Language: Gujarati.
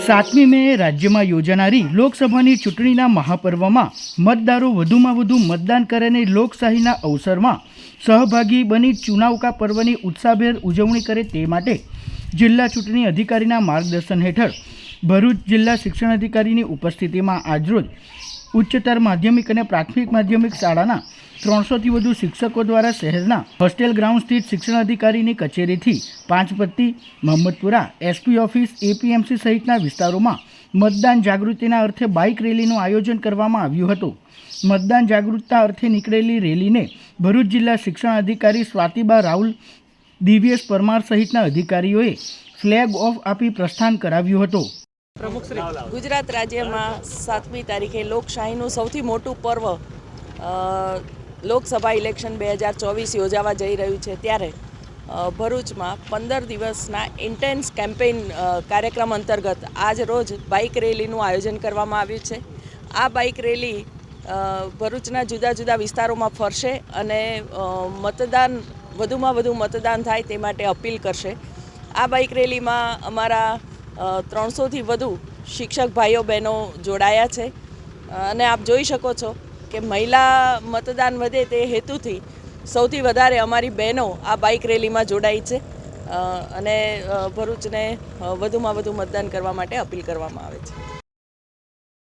સાતમી મે રાજ્યમાં યોજાનારી લોકસભાની ચૂંટણીના મહાપર્વમાં મતદારો વધુમાં વધુ મતદાન કરે અને લોકશાહીના અવસરમાં સહભાગી બની ચુનાવકા પર્વની ઉત્સાહભેર ઉજવણી કરે તે માટે જિલ્લા ચૂંટણી અધિકારીના માર્ગદર્શન હેઠળ ભરૂચ જિલ્લા શિક્ષણ અધિકારીની ઉપસ્થિતિમાં આજરોજ ઉચ્ચતર માધ્યમિક અને પ્રાથમિક માધ્યમિક શાળાના ત્રણસોથી વધુ શિક્ષકો દ્વારા શહેરના હોસ્ટેલ ગ્રાઉન્ડ સ્થિત શિક્ષણ અધિકારીની કચેરીથી Panchpatti Mohammadpura SP office APMC સહિતના વિસ્તારોમાં મતદાન જાગૃતિના અર્થે બાઇક રેલીનું આયોજન કરવામાં આવ્યું હતું. મતદાન જાગૃતતા અર્થે નીકળેલી રેલીને ભરૂચ જિલ્લા શિક્ષણ અધિકારી સ્વાતિબા રાહુલ દિવ્યેશ પરમાર સહિતના અધિકારીઓએ ફ્લેગ ઓફ આપી પ્રસ્થાન કરાવ્યું હતું. ગુજરાત રાજ્યમાં સાતમી તારીખે લોકશાહીનું સૌથી મોટું પર્વ લોકસભા ઇલેક્શન બે હજાર ચોવીસ યોજાવા જઈ રહ્યું છે ત્યારે ભરૂચમાં પંદર દિવસના ઇન્ટેન્સ કેમ્પેઇન કાર્યક્રમ અંતર્ગત આજ રોજ બાઇક રેલીનું આયોજન કરવામાં આવ્યું છે. આ બાઇક રેલી ભરૂચના જુદા જુદા વિસ્તારોમાં ફરશે અને મતદાન, વધુમાં વધુ મતદાન થાય તે માટે અપીલ કરશે. આ બાઇક રેલીમાં અમારા ત્રણસોથી વધુ શિક્ષક ભાઈઓ બહેનો જોડાયા છે. અને આપ જોઈ શકો છો કે મહિલા મતદાન વધે તે હેતુથી સૌથી વધારે અમારી બહેનો આ બાઇક રેલીમાં જોડાઈ છે. અને ભરૂચને વધુમાં વધુ મતદાન કરવા માટે અપીલ કરવામાં આવે છે.